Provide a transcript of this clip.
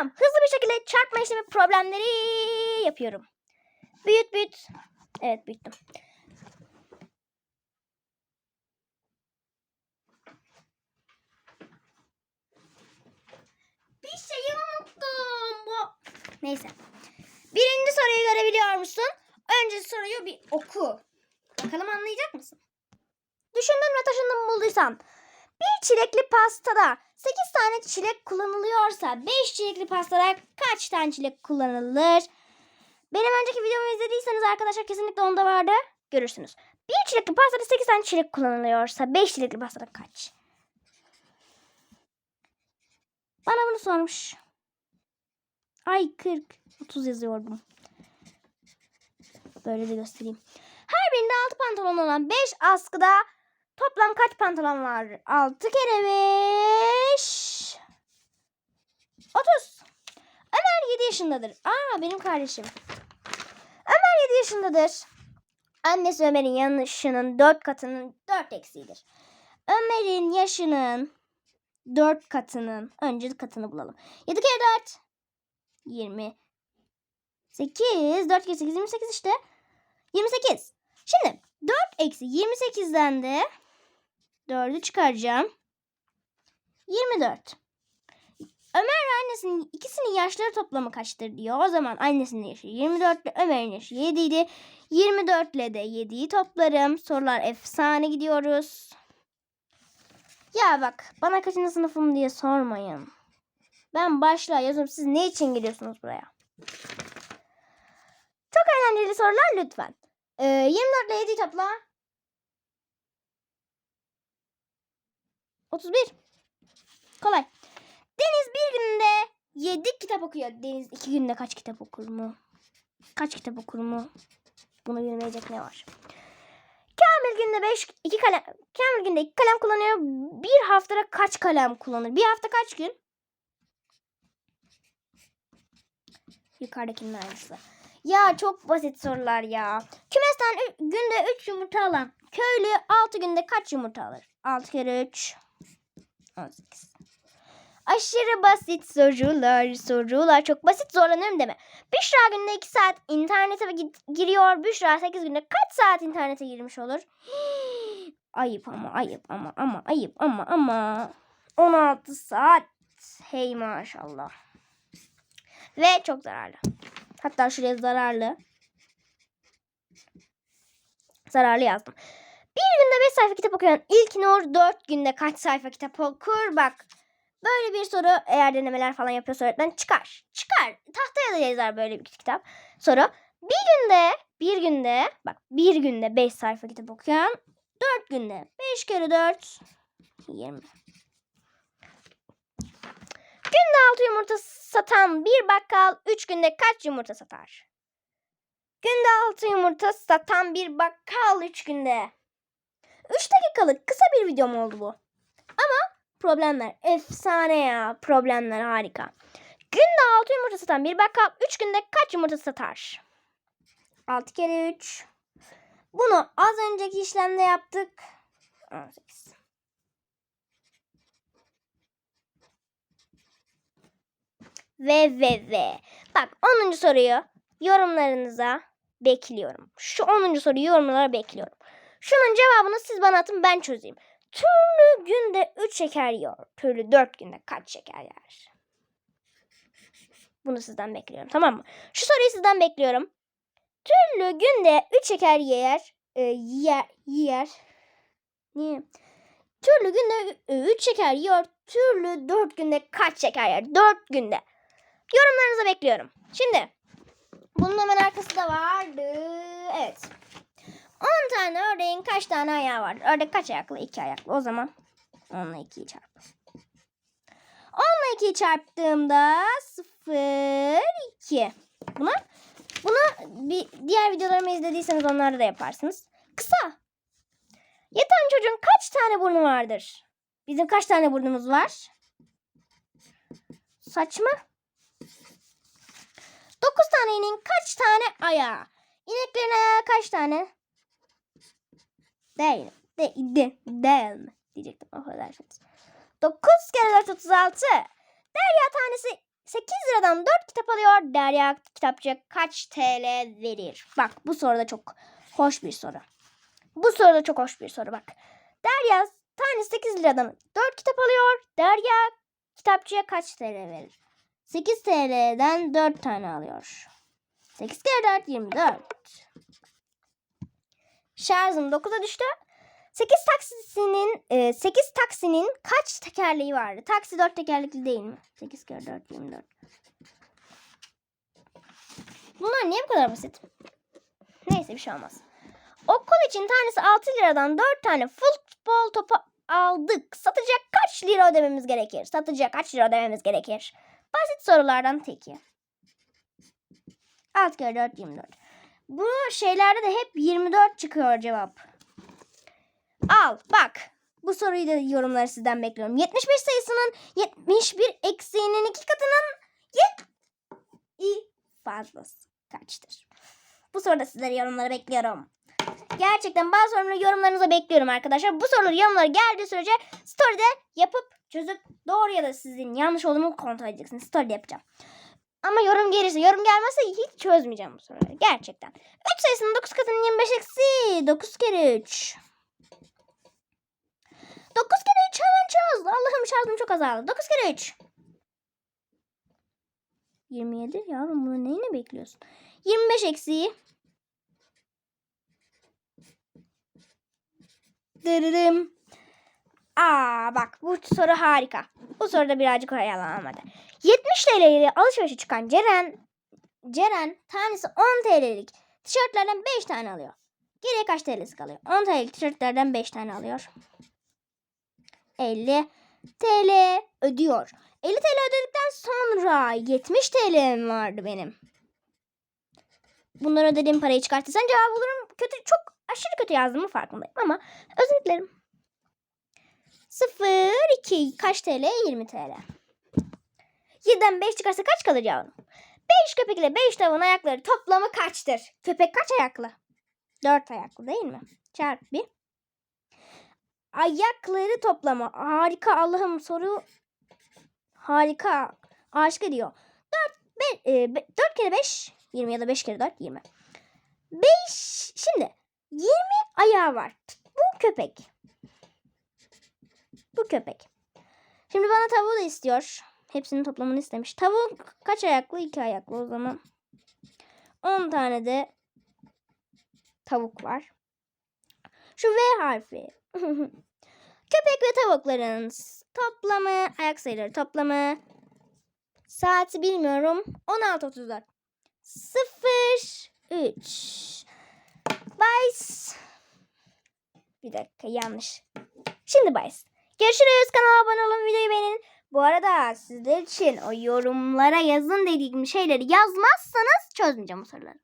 Tamam hızlı bir şekilde çarpma işlemi problemleri yapıyorum. Büyüt büyüt. Evet büyüttüm. Bir şeyi unuttum. Bu... Neyse. Birinci soruyu görebiliyor musun? Önce soruyu bir oku. Bakalım anlayacak mısın? Düşündüm ve taşındım bulduysan. Bir çilekli pastada 8 tane çilek kullanılıyorsa 5 çilekli pastada kaç tane çilek kullanılır? Benim önceki videomu izlediyseniz arkadaşlar kesinlikle onda vardı. Görürsünüz. Bir çilekli pastada 8 tane çilek kullanılıyorsa 5 çilekli pastada kaç? Bana bunu sormuş. Ay 40. 30 yazıyordum. Böyle de göstereyim. Her birinde 6 pantolon olan 5 askıda toplam kaç pantolon var? 6 kere 5. 30. Ömer 7 yaşındadır. Aa benim kardeşim. Ömer 7 yaşındadır. Annesi Ömer'in yaşının 4 katının 4 eksiğidir. Ömer'in yaşının 4 katının önce katını bulalım. 7 kere 4 20 8 4 kere 8 28 işte. 28. Şimdi 4 eksi 28'den de 4'ü çıkaracağım. 24. Ömer annesinin ikisinin yaşları toplamı kaçtır diyor. O zaman annesinin yaşı 24 ile Ömer'in yaşı 7 idi. 24 ile de 7'yi toplarım. Sorular efsane gidiyoruz. Ya bak bana kaçıncı sınıfım diye sormayın. Ben başla yazıyorum. Siz ne için geliyorsunuz buraya? Çok eğlenceli sorular lütfen. Ee, 24 ile 7'yi topla. 31. Kolay. Deniz bir günde 7 kitap okuyor. Deniz 2 günde kaç kitap okur mu? Kaç kitap okur mu? Bunu bilmeyecek ne var? Kamil günde 5 2 kalem Kamil günde 2 kalem kullanıyor. Bir haftada kaç kalem kullanır? Bir hafta kaç gün? Yukarıdakinin aynısı. Ya çok basit sorular ya. Kümesten günde 3 yumurta alan köylü 6 günde kaç yumurta alır? 6 kere 3 18. Aşırı basit sorular, sorular. Çok basit zorlanıyorum deme. Büşra günde 2 saat internete gi- giriyor. Büşra 8 günde kaç saat internete girmiş olur? ayıp ama ayıp ama ama ayıp ama ama. 16 saat. Hey maşallah. Ve çok zararlı. Hatta şuraya zararlı. Zararlı yazdım. Bir günde 5 sayfa kitap okuyan ilk Nur 4 günde kaç sayfa kitap okur? Bak böyle bir soru eğer denemeler falan yapıyorsa öğretmen çıkar. Çıkar. Tahtaya da yazar böyle bir kitap. Soru bir günde bir günde bak bir günde 5 sayfa kitap okuyan 4 günde 5 kere 4 20. Günde 6 yumurta satan bir bakkal 3 günde kaç yumurta satar? Günde 6 yumurta satan bir bakkal 3 günde. 3 dakikalık kısa bir video mu oldu bu? Ama problemler efsane ya. Problemler harika. Günde 6 yumurta satan bir bakkal 3 günde kaç yumurta satar? 6 kere 3. Bunu az önceki işlemde yaptık. 18. Ve ve ve. Bak 10. soruyu yorumlarınıza bekliyorum. Şu 10. soruyu yorumlara bekliyorum. Şunun cevabını siz bana atın ben çözeyim. Türlü günde 3 şeker yiyor. Türlü 4 günde kaç şeker yer? Bunu sizden bekliyorum tamam mı? Şu soruyu sizden bekliyorum. Türlü günde 3 şeker yer. E, yer. Yer. Niye? Türlü günde 3 şeker yiyor. Türlü 4 günde kaç şeker yer? 4 günde. Yorumlarınızı bekliyorum. Şimdi bunun hemen arkası da vardı. Evet. 10 tane ördeğin kaç tane ayağı vardır? Ördek kaç ayaklı? 2 ayaklı. O zaman 10 ile 2'yi çarp. 10 ile 2'yi çarptığımda 0, 2. Buna, buna bir, diğer videolarımı izlediyseniz onlarda da yaparsınız. Kısa. Yatan çocuğun kaç tane burnu vardır? Bizim kaç tane burnumuz var? Saçma. 9 tane ineğin kaç tane ayağı? İneklerin ayağı kaç tane? Değil. De, de, değil mi? Diyecektim. Affedersiniz. 9 kere 4 36. Derya tanesi 8 liradan 4 kitap alıyor. Derya kitapçıya kaç TL verir? Bak bu soruda çok hoş bir soru. Bu soruda çok hoş bir soru bak. Derya tane 8 liradan 4 kitap alıyor. Derya kitapçıya kaç TL verir? 8 TL'den 4 tane alıyor. 8 kere 4 24. Şarjım 9'a düştü. 8 taksinin e, 8 taksinin kaç tekerleği vardı? Taksi 4 tekerlekli değil mi? 8 kere 4 24. Bunlar niye bu kadar basit? Neyse bir şey olmaz. Okul için tanesi 6 liradan 4 tane futbol topu aldık. Satacak kaç lira ödememiz gerekir? Satacak kaç lira ödememiz gerekir? Basit sorulardan teki. 6 kere 4 24. Bu şeylerde de hep 24 çıkıyor cevap. Al bak. Bu soruyu da yorumları sizden bekliyorum. 75 sayısının 71 eksiğinin iki katının y fazlası kaçtır? Bu soruda sizleri yorumlara bekliyorum. Gerçekten bazı soruları yorumlarınıza bekliyorum arkadaşlar. Bu soruları yorumlara geldiği sürece story'de yapıp çözüp doğru ya da sizin yanlış olduğumu kontrol edeceksiniz. Story'de yapacağım. Ama yorum gelirse, yorum gelmezse hiç çözmeyeceğim bu soruları. Gerçekten. 3 sayısının 9 katının 25 eksi 9 kere 3. 9 kere 3 hemen çöz. Allah'ım şarjım çok azaldı. 9 kere 3. 27 yavrum bunu neyine bekliyorsun? 25 eksi. Dırırım. Aa bak bu soru harika. Bu soruda birazcık oyalanamadı. 70 TL ile alışverişe çıkan Ceren Ceren tanesi 10 TL'lik tişörtlerden 5 tane alıyor. Geriye kaç TL'si kalıyor? 10 TL'lik tişörtlerden 5 tane alıyor. 50 TL ödüyor. 50 TL ödedikten sonra 70 TL'm vardı benim. Bunları ödediğim parayı çıkartırsan cevap bulurum. Kötü çok aşırı kötü yazdığımı farkındayım ama özür dilerim. 0 2 kaç TL? 20 TL. 7'den 5 çıkarsa kaç kalır yavrum? 5 köpek ile 5 tavuğun ayakları toplamı kaçtır? Köpek kaç ayaklı? 4 ayaklı değil mi? Çarp bir. Ayakları toplamı. Harika Allah'ım soru. Harika. Aşk ediyor. 4, be, e, be, 4 kere 5 20 ya da 5 kere 4 20. 5 şimdi 20 ayağı var. Bu köpek. Bu köpek. Şimdi bana tavuğu da istiyor. Hepsinin toplamını istemiş. Tavuk kaç ayaklı? 2 ayaklı o zaman. 10 tane de tavuk var. Şu V harfi. Köpek ve tavukların toplamı, ayak sayıları toplamı. Saati bilmiyorum. 16.34. 0 3 Bays. Bir dakika yanlış. Şimdi bays. Görüşürüz. Kanala abone olun. Videoyu beğenin. Bu arada sizler için o yorumlara yazın dediğim şeyleri yazmazsanız çözmeyeceğim o soruları.